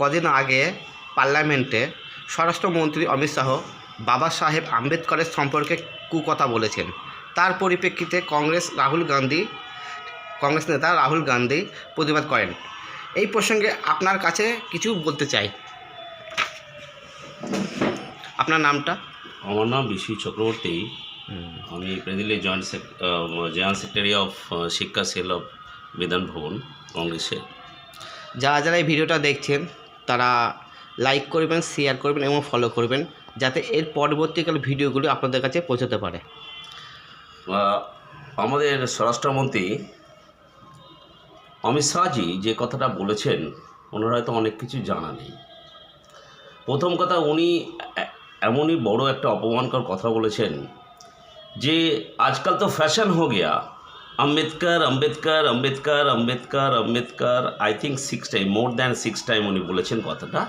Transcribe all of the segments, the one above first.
কদিন আগে পার্লামেন্টে স্বরাষ্ট্রমন্ত্রী অমিত শাহ বাবা সাহেব আম্বেদকরের সম্পর্কে কুকথা বলেছেন। তার পরিপ্রেক্ষিতে কংগ্রেস রাহুল গান্ধী কংগ্রেস নেতা রাহুল গান্ধী প্রতিবাদ করেন। এই প্রসঙ্গে আপনার কাছে কিছু বলতে চাই। আপনার নামটা? আমার নাম বিশ্বী চক্রবর্তী। আমি presently joint joint secretary of Shiksha cell of Bidhan Bhaban কংগ্রেসের যারা যারা এই ভিডিওটা দেখছেন তারা লাইক করবেন শেয়ার করবেন এবং ফলো করবেন যাতে এর পরবর্তীকালে ভিডিওগুলো আপনাদের কাছে পৌঁছাতে পারে। আমাদের স্বরাষ্ট্রমন্ত্রী অমিত শাহজি যে কথাটা বলেছেন, ওনার হয়তো অনেক কিছু জানা নেই। প্রথম কথা, উনি এমনই বড় একটা অপমানকর কথা বলেছেন যে, আজকাল তো ফ্যাশন হো গিয়া। Ambedkar Ambedkar Ambedkar Ambedkar Ambedkar I think six time more than six time উনি বলেছেন কথাটা।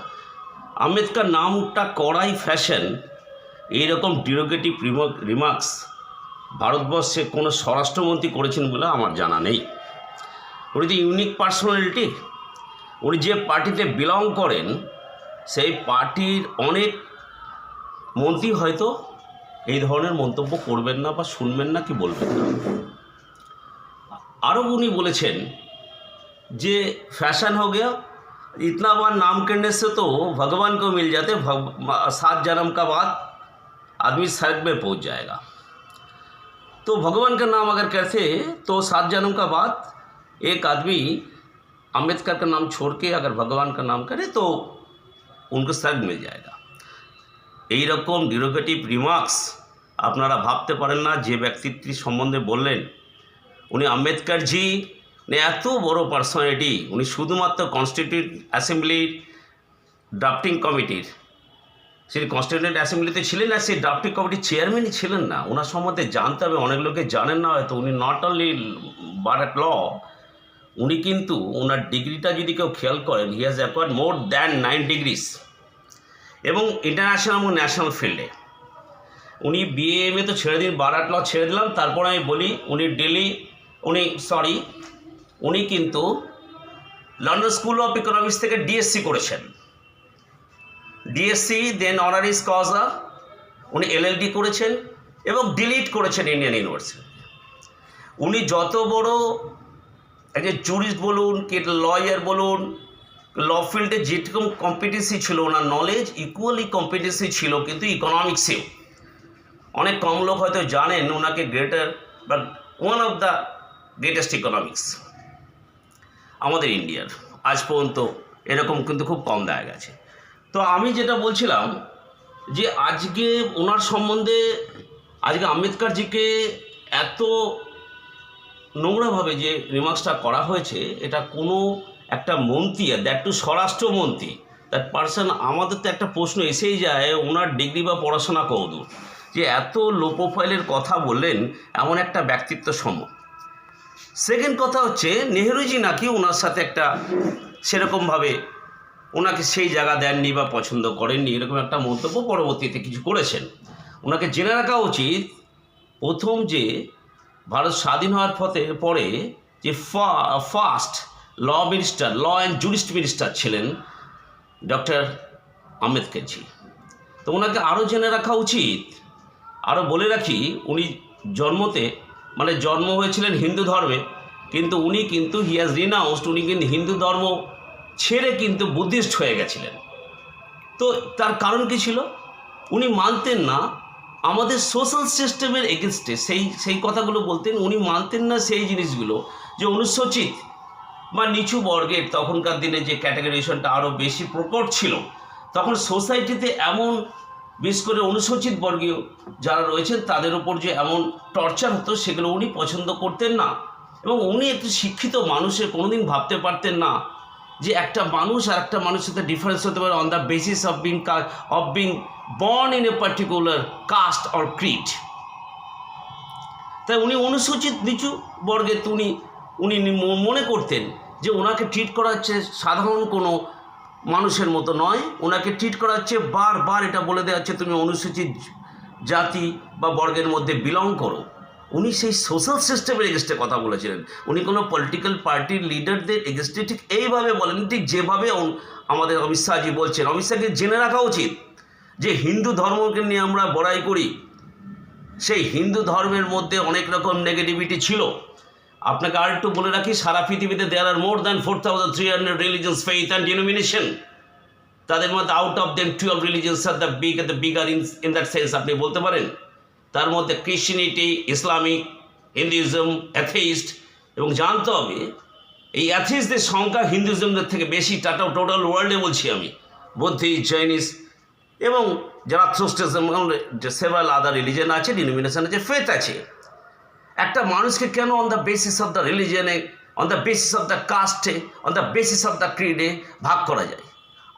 আম্বেদকর নামটা করাই ফ্যাশন এইরকম ডিরোগেটিভ রিমার্কস ভারতবর্ষে কোনো স্বরাষ্ট্রমন্ত্রী করেছেন বলে আমার জানা নেই। উনি তো ইউনিক পার্সোনালিটি উনি যে পার্টিতে বিলং করেন, সেই পার্টির অনেক মন্ত্রী হয়তো এই ধরনের মন্তব্য করবেন না বা শুনবেন না কি বলবেন না। আরও উনি বলেছেন যে फैशन हो गया इतना बार नाम करने से तो भगवान को मिल जाते भग, सात जन्म का बाद आदमी स्वर्ग में पहुंच जाएगा तो भगवान का नाम अगर कहते तो सात जन्म का बाद एक आदमी अम्बेडकर का नाम छोड़ के अगर भगवान का नाम करे तो उनको स्वर्ग मिल जाएगा এই রকম ডিরোগেটিভ রিমার্কস আপনারা ভাবতে পারেন না যে ব্যক্তিত্ব সম্বন্ধে বললেন উনি আম্বেদকরজি এত বড় পার্সোনালিটি উনি শুধুমাত্র কনস্টিটিউট অ্যাসেম্বলির ড্রাফটিং কমিটির সেই কনস্টিটিউন্ট অ্যাসেম্বলিতে ছিলেন না সেই ড্রাফটিং কমিটির চেয়ারম্যানই ছিলেন না। ওনার সম্বন্ধে জানতে হবে, অনেক লোকে জানেন না হয়তো, উনি নট অনলি বার ল উনি কিন্তু ওনার ডিগ্রিটা যদি কেউ খেয়াল করেন he has acquired more than nine degrees এবং ইন্টারন্যাশনাল এবং ন্যাশনাল ফিল্ডে উনি বিএ এম এ তো ছেড়ে দিন বারাট ল ছেড়ে দিলাম, তারপরে আমি বলি, উনি ডেলি উনি সরি উনি কিন্তু লন্ডন স্কুল অফ ইকোনমিক্স থেকে ডিএসসি করেছেন। ডিএসসি দেন অনারিস কজা উনি এলএলডি করেছেন এবং ডিলিট করেছেন ইন্ডিয়ান ইউনিভার্সিটি উনি যত বড় একজন জুরিস্ট বলুন, কি লয়ার বলুন ল ফিল্ডে যেরকম কম্পিটেন্সি ছিল, ওনার নলেজ ইকুয়ালি কম্পিটেন্সি ছিল, কিন্তু ইকোনমিক্সেও অনেক কম লোক হয়তো জানেন, ওনাকে greater but one of the greatest economics আমাদের ইন্ডিয়ার আজ পর্যন্ত এরকম কিন্তু খুব কম দেখা গেছে। তো আমি যেটা বলছিলাম যে আজকে ওনার সম্বন্ধে আজকে আম্বেদকরজিকে এত নোংরাভাবে যে রিমার্কসটা করা হয়েছে, এটা কোনো একটা মন্ত্রী দ্যাট টু স্বরাষ্ট্রমন্ত্রী দ্যাট পার্সন আমাদের তো একটা প্রশ্ন এসেই যায়, ওনার ডিগ্রি বা পড়াশোনা কৌদূর যে এত লো প্রোফাইলের কথা বললেন, এমন একটা ব্যক্তিত্ব সম্ভব। সেকেন্ড কথা হচ্ছে, নেহরুজি নাকি ওনার সাথে একটা সেরকমভাবে ওনাকে সেই জায়গা দেননি বা পছন্দ করেননি, এরকম একটা মন্তব্য পরবর্তীতে কিছু করেছেন। ওনাকে জেনে রাখা উচিত, প্রথম যে ভারত স্বাধীন হওয়ার পথে, পরে যে first law minister, law and jurist minister ছিলেন ডক্টর আম্বেদকরজি তো ওনাকে আরও জেনে রাখা উচিত, আরও বলে রাখি, উনি জন্মতে মানে জন্ম হয়েছিলেন হিন্দু ধর্মে, কিন্তু উনি কিন্তু হি হ্যাজ রিনাউন্সড উনি কিন্তু হিন্দু ধর্ম ছেড়ে কিন্তু বুদ্ধিস্ট হয়ে গেছিলেন। তো তার কারণ কী ছিল? উনি মানতেন না, আমাদের সোশ্যাল সিস্টেমের এগেনস্টে সেই সেই কথাগুলো বলতেন, উনি মানতেন না সেই জিনিসগুলো, যে অনুসূচিত বা নিচু বর্গের তখনকার দিনে যে ক্যাটাগরিজেশনটা আরও বেশি প্রকট ছিল, তখন সোসাইটিতে এমন বিশেষ করে অনুসূচিত বর্গীয় যারা রয়েছেন, তাদের উপর যে এমন টর্চার হতো, সেগুলো উনি পছন্দ করতেন না। এবং উনি একটি শিক্ষিত মানুষের কোনোদিন ভাবতে পারতেন না যে একটা মানুষ আর একটা মানুষের সাথে ডিফারেন্স হতে পারে on the basis of being of being born in a particular caste or creed তাই উনি অনুসূচিত নিচু বর্গের উনি উনি মনে করতেন যে ওনাকে ট্রিট করা হচ্ছে সাধারণ কোনো মানুষের মতো নয়। ওনাকে ট্রিট করা হচ্ছে, বারবার এটা বলে দেওয়া হচ্ছে, তুমি অনুসূচিত জাতি বা বর্গের মধ্যে বিলং করো। উনি সেই সোশ্যাল সিস্টেমের এগেস্টে কথা বলেছিলেন। উনি কোনো পলিটিক্যাল পার্টির লিডারদের এগেস্টে ঠিক এইভাবে বলেন ঠিক যেভাবে আমাদের অমিত শাহজি বলছেন। অমিত শাহকে জেনে রাখা উচিত যে হিন্দু ধর্মকে নিয়ে আমরা বড়াই করি। সেই হিন্দু ধর্মের মধ্যে অনেক রকম নেগেটিভিটি ছিল। আপনাকে আর একটু বলে রাখি, সারা পৃথিবীতে there are more than four thousand three hundred religious faith and denomination তাদের মধ্যে out of them twelve religions are the big the bigger in in that sense আপনি বলতে পারেন। তার মধ্যে ক্রিশ্চিয়ানিটি ইসলামিক হিন্দুইজম অ্যাথেইস্ট এবং জানতে হবে এই অ্যাথিস্টদের সংখ্যা হিন্দুইজমদের থেকে বেশি টাটা টোটাল ওয়ার্ল্ডে বলছি আমি বুদ্ধিস্ট জৈনিস এবং যারা থ্রোস্টিজম যে সেভারাল আদার রিলিজন আছে ডিনোমিনেশন আছে ফেথ আছে। একটা মানুষকে কেন on the basis of the রিলিজনে on the basis of the কাস্টে on the basis of the ক্রিডে ভাগ করা যায়?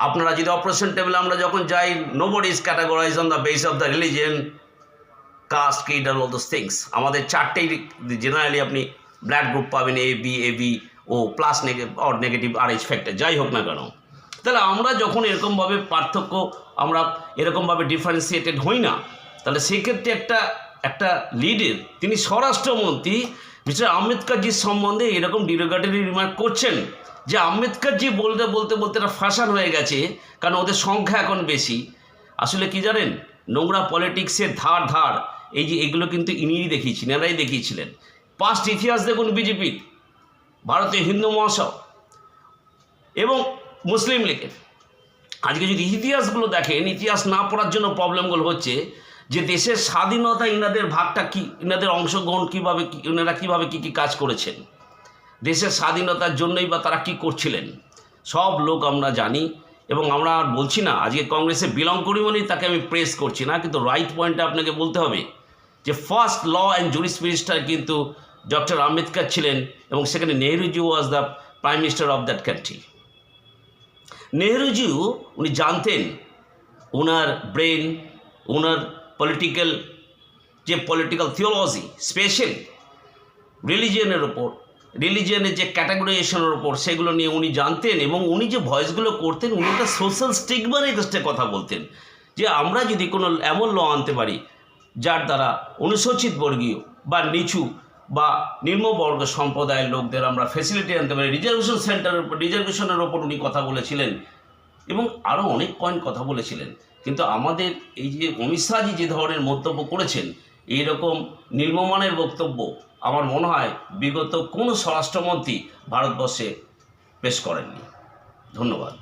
আপনারা যদি অপারেশন টেবিলে আমরা যখন যাই nobody is categorise on the base of the religion caste creed all those things আমাদের চারটেই জেনারেলি আপনি ব্লাড গ্রুপ পাবেন A B A B O plus negative or negative R H factor যাই হোক না কেন। তাহলে আমরা যখন এরকমভাবে পার্থক্য আমরা এরকমভাবে ডিফারেন্সিয়েটেড হই না, তাহলে সেক্ষেত্রে একটা একটা লিডের তিনি স্বরাষ্ট্রমন্ত্রী, মিস্টার আম্বেদকরজির সম্বন্ধে এরকম ডিরোগেটরি রিমার্ক করছেন যে আম্বেদকরজি বলতে বলতে বলতে এটা ফ্যাশন হয়ে গেছে, কারণ ওদের সংখ্যা এখন বেশি। আসলে কি জানেন? নোংরা পলিটিক্সের ধার ধার, এই যে এগুলো কিন্তু ইনিই দেখিয়েছিলেন এরাই দেখিয়েছিলেন। পাস্ট ইতিহাস দেখুন বিজেপির ভারতীয় হিন্দু মহাসভ এবং মুসলিম লীগের। আজকে যদি ইতিহাসগুলো দেখেন, ইতিহাস না পড়ার জন্য প্রবলেমগুলো হচ্ছে যে দেশের স্বাধীনতা ইনাদের ভাগটা কি, ইনাদের অংশগ্রহণ কীভাবে ইনারা কীভাবে কী কী কাজ করেছেন? দেশের স্বাধীনতার জন্যই বা তারা কী করছিলেন? সব লোক আমরা জানি এবং আমরা আর বলছি না, আজকে কংগ্রেসে বিলং করি বলেই তাকে আমি প্রেস করছি না, কিন্তু রাইট পয়েন্টটা আপনাকে বলতে হবে যে first law and jurist minister কিন্তু ডক্টর আম্বেদকর ছিলেন এবং সেখানে Nehruji was the prime minister of that country নেহরুজিও উনি জানতেন ওনার ব্রেন ওনার পলিটিক্যাল যে পলিটিক্যাল থিওলজি স্পেশালি রিলিজিয়নের ওপর রিলিজিয়নের যে ক্যাটাগরাইজেশনের ওপর সেগুলো নিয়ে উনি জানতেন এবং উনি যে ভয়েসগুলো করতেন, উনি একটা সোশ্যাল স্টিগমার এগেস্টে কথা বলতেন। যে আমরা যদি কোনো এমন ল আনতে পারি, যার দ্বারা অনুসূচিত বর্গীয় বা নিচু বা নিম্নবর্গ সম্প্রদায়ের লোকদের আমরা ফেসিলিটি আনতে পারি রিজার্ভেশন সেন্টারের উপর রিজার্ভেশনের ওপর উনি কথা বলেছিলেন এবং আরও অনেক পয়েন্ট কথা বলেছিলেন। কিন্তু আমাদের এই যে অমিত শাহজি যে ধরনের মন্তব্য করেছেন, এইরকম নির্মমানের বক্তব্য আমার মনে হয় বিগত কোনো স্বরাষ্ট্রমন্ত্রী ভারতবর্ষে পেশ করেননি। ধন্যবাদ।